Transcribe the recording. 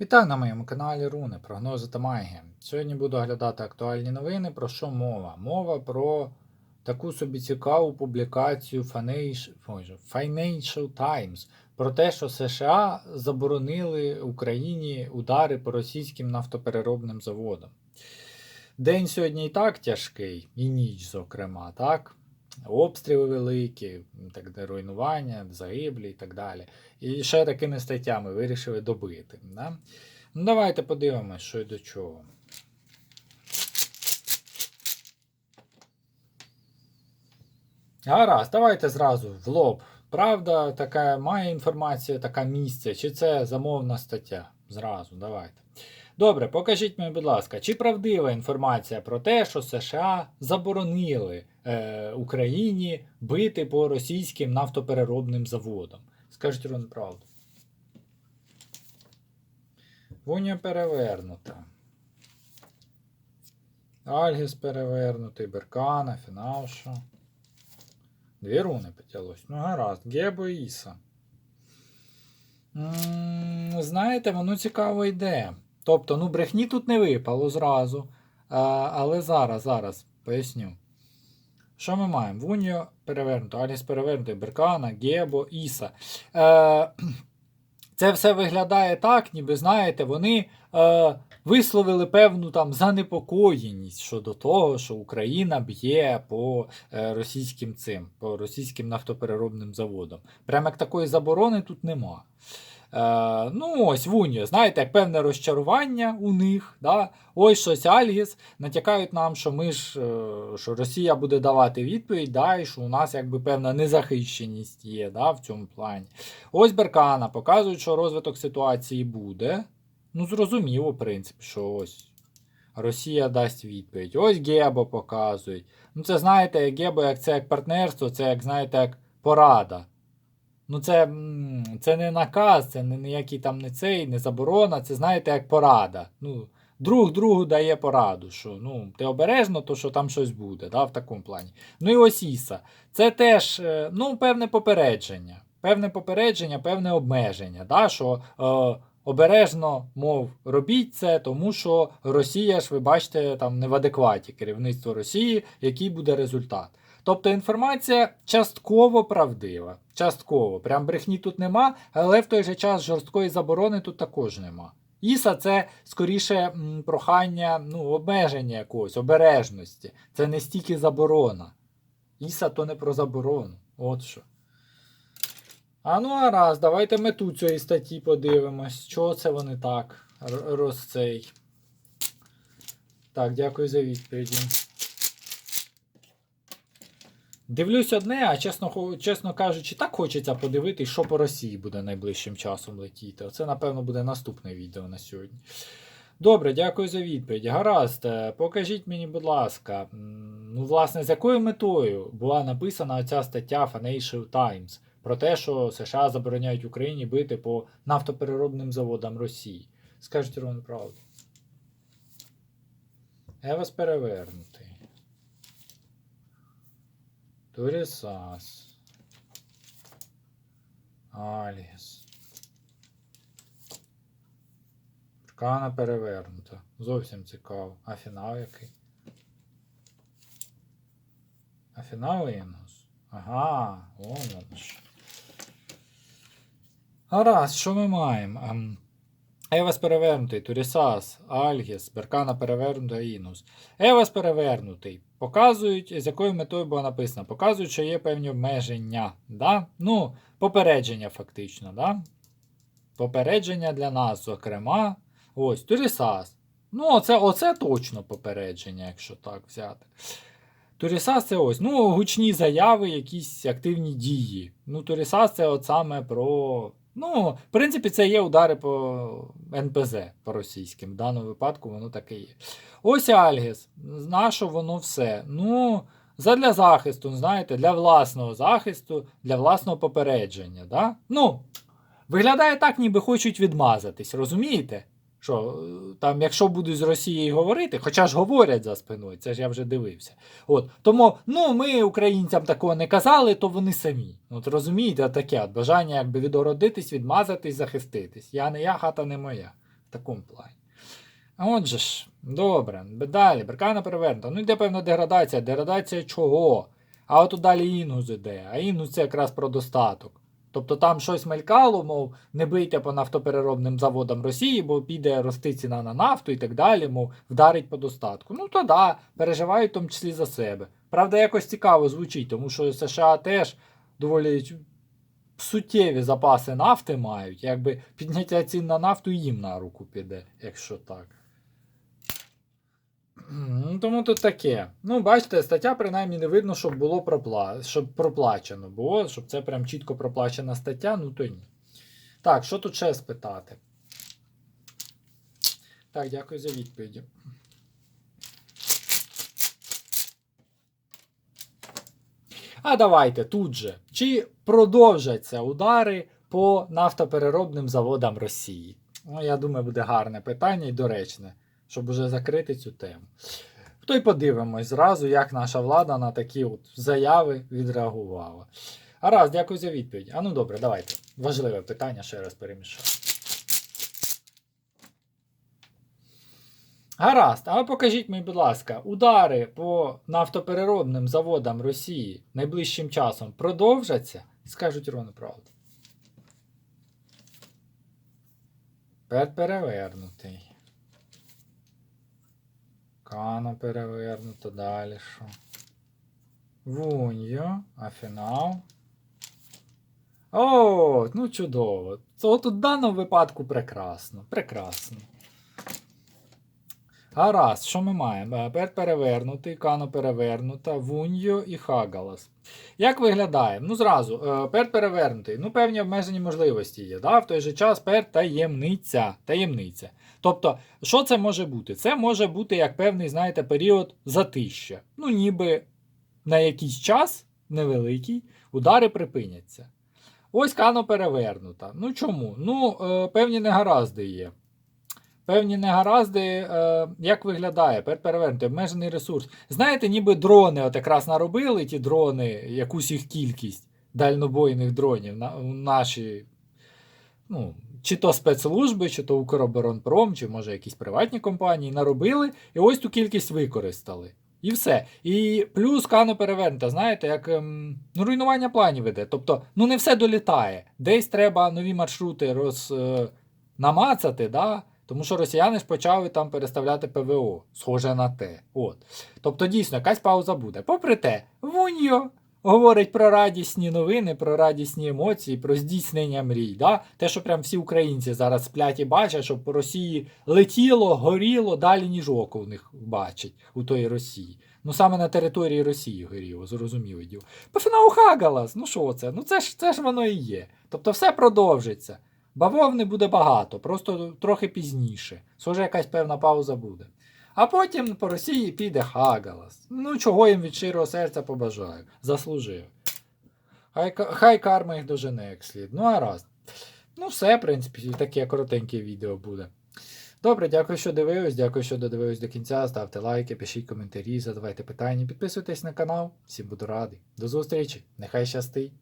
Вітаю на моєму каналі Руни, прогнози та магія. Сьогодні буду оглядати актуальні новини. Про що мова? Мова про таку собі цікаву публікацію Financial, Times про те, що США заборонили Україні удари по російським нафтопереробним заводам. День сьогодні і так тяжкий, і ніч, зокрема, так? Обстріли великі, так де руйнування, загиблі і так далі. І ще такими статтями вирішили добити. Да? Ну, давайте подивимось, що й до чого. Гаразд, давайте зразу в лоб. Правда, така має інформація, така місце, чи це замовна стаття? Зразу, давайте. Добре, покажіть мені, будь ласка, чи правдива інформація про те, що США заборонили е, Україні бити по російським нафтопереробним заводам? Скажіть Рон правду. Вуня перевернута. Альгіс перевернутий, Беркана, Фінауша. Дві руни потяглось. Ну, гаразд. Гебо і Іса. М, Знаєте, воно цікаво йде. Тобто, ну, брехні тут не випало зразу. А, але зараз, зараз поясню. Що ми маємо? Вуньо перевернуто, Аліс перевернутий, Беркана, Гебо, Іса. Е, це все виглядає так, ніби знаєте, вони е, висловили певну там занепокоєність щодо того, що Україна б'є по е, російським цим, по російським нафтопереробним заводам. Прямо як такої заборони тут нема. Е, ну, ось Вуньо, знаєте, як певне розчарування у них. Да? Ось щось Альгіс натякають нам, що ми ж е, що Росія буде давати відповідь, да, і що у нас якби певна незахищеність є да, в цьому плані. Ось Беркана показують, що розвиток ситуації буде. Ну, зрозуміло, в принципі, що ось Росія дасть відповідь. Ось Гебо показують. Ну, це знаєте, Гебо, як це як партнерство, це як знаєте, як порада. Ну, це, це не наказ, це не ніякий там не цей, не заборона, це знаєте, як порада. Ну, друг другу дає пораду, що ну, ти обережно, то що там щось буде, да, в такому плані. Ну і ось Іса. Це теж е, ну, певне попередження. Певне попередження, певне обмеження. Да, що е, обережно, мов, робіть це, тому що Росія ж, ви бачите, там не в адекваті керівництво Росії, який буде результат. Тобто інформація частково правдива. Частково. Прям брехні тут нема, але в той же час жорсткої заборони тут також нема. Іса це скоріше прохання, ну, обмеження якогось, обережності. Це не стільки заборона. Іса то не про заборону. От що. А ну а раз, давайте мету цієї статті подивимось. Чого це вони так розцей. Так, дякую за відповіді. Дивлюсь одне, а чесно, чесно кажучи, так хочеться подивитись, що по Росії буде найближчим часом летіти. Це, напевно, буде наступне відео на сьогодні. Добре, дякую за відповідь. Гаразд, е, покажіть мені, будь ласка, ну, власне, з якою метою була написана ця стаття Financial Times про те, що США забороняють Україні бити по нафтопереробним заводам Росії. Скажіть Рон правду. Я вас перевернутий. Турісас. Аліс. Аркана перевернута. Зовсім цікаво. А фінал який? А фінал Інгус? Ага, воно що. Гаразд, що ми маємо? Евас перевернутий, Турісас, Альгіс, Беркана перевернута, Інус. Евас перевернутий. Показують, з якою метою було написано. Показують, що є певні обмеження. Да? Ну, попередження, фактично. Да? Попередження для нас, зокрема. Ось, Турісас. Ну, оце, оце точно попередження, якщо так взяти. Турісас це ось, ну, гучні заяви, якісь активні дії. Ну, Турісас це от саме про. Ну, в принципі, це є удари по НПЗ по російським. В даному випадку воно таке є. Ось Альгіс. На що воно все? Ну, задля захисту, знаєте, для власного захисту, для власного попередження. Да? Ну, виглядає так, ніби хочуть відмазатись, розумієте? Що е, там, якщо будуть з Росією говорити, хоча ж говорять за спиною, це ж я вже дивився. От тому, ну ми українцям такого не казали, то вони самі. От розумієте, таке от бажання якби відгородитись, відмазатись, захиститись. Я не я, хата не моя. В такому плані. Отже ж, добре, далі, беркана перевернута. Ну йде певна деградація. Деградація чого? А от далі інус іде. А інус це якраз про достаток. Тобто там щось мелькало, мов, не бийте по нафтопереробним заводам Росії, бо піде рости ціна на нафту і так далі, мов вдарить по достатку. Ну то да, переживають в тому числі за себе. Правда, якось цікаво звучить, тому що США теж доволі суттєві запаси нафти мають. Якби підняття цін на нафту їм на руку піде, якщо так. Тому тут таке. Ну, бачите, стаття принаймні не видно, щоб було пропла... щоб проплачено було, щоб це прям чітко проплачена стаття, ну то ні. Так, що тут ще спитати? Так, дякую за відповіді. А давайте тут же. Чи продовжаться удари по нафтопереробним заводам Росії? Ну, я думаю, буде гарне питання і доречне, щоб уже закрити цю тему. То й подивимось зразу, як наша влада на такі от заяви відреагувала. А раз, дякую за відповідь. А ну добре, давайте. Важливе питання ще раз перемішаю. Гаразд, а покажіть мені, будь ласка, удари по нафтопереробним заводам Росії найближчим часом продовжаться? Скажуть ровно правду. Пер перевернутий. Кана перевернуто, далі що? Вуньо, а фінал. О, ну чудово. От у даному випадку прекрасно. Прекрасно. Гаразд, що ми маємо? Е, перевернутий, кано перевернута, вуньо і хагалас. Як виглядає? Ну, зразу, е, пер перевернутий. Ну, певні обмежені можливості є. Да? В той же час пер таємниця. таємниця. Тобто, що це може бути? Це може бути як певний, знаєте, період затища. Ну, ніби на якийсь час невеликий удари припиняться. Ось кано перевернута. Ну чому? Ну, е, певні негаразди є. Певні негаразди, е, як виглядає, перевернути, обмежений ресурс. Знаєте, ніби дрони от якраз наробили ті дрони, якусь їх кількість дальнобойних дронів на наші, ну, чи то спецслужби, чи то Укроборонпром, чи може якісь приватні компанії наробили, і ось ту кількість використали. І все. І плюс кано перевернута, знаєте, як ем, ну, руйнування планів іде. Тобто, ну не все долітає. Десь треба нові маршрути роз, е, намацати, да? тому що росіяни ж почали там переставляти ПВО, схоже на те. От. Тобто, дійсно, якась пауза буде. Попри те, Вуньо говорить про радісні новини, про радісні емоції, про здійснення мрій. Да? Те, що прям всі українці зараз сплять і бачать, щоб по Росії летіло, горіло далі, ніж око в них бачить у тої Росії. Ну саме на території Росії горіло, зрозуміло діло. Пофінау Хагалас, ну що це? Ну це ж це ж воно і є. Тобто все продовжиться. Бавовни буде багато, просто трохи пізніше. Схоже, якась певна пауза буде. А потім по Росії піде Хагалас. Ну, чого їм від щирого серця побажаю. Заслужив. Хай, хай карма їх дожене як слід. Ну, а раз. Ну, все, в принципі, таке коротеньке відео буде. Добре, дякую, що дивились. Дякую, що додивились до кінця. Ставте лайки, пишіть коментарі, задавайте питання, підписуйтесь на канал. Всім буду радий. До зустрічі. Нехай щастить.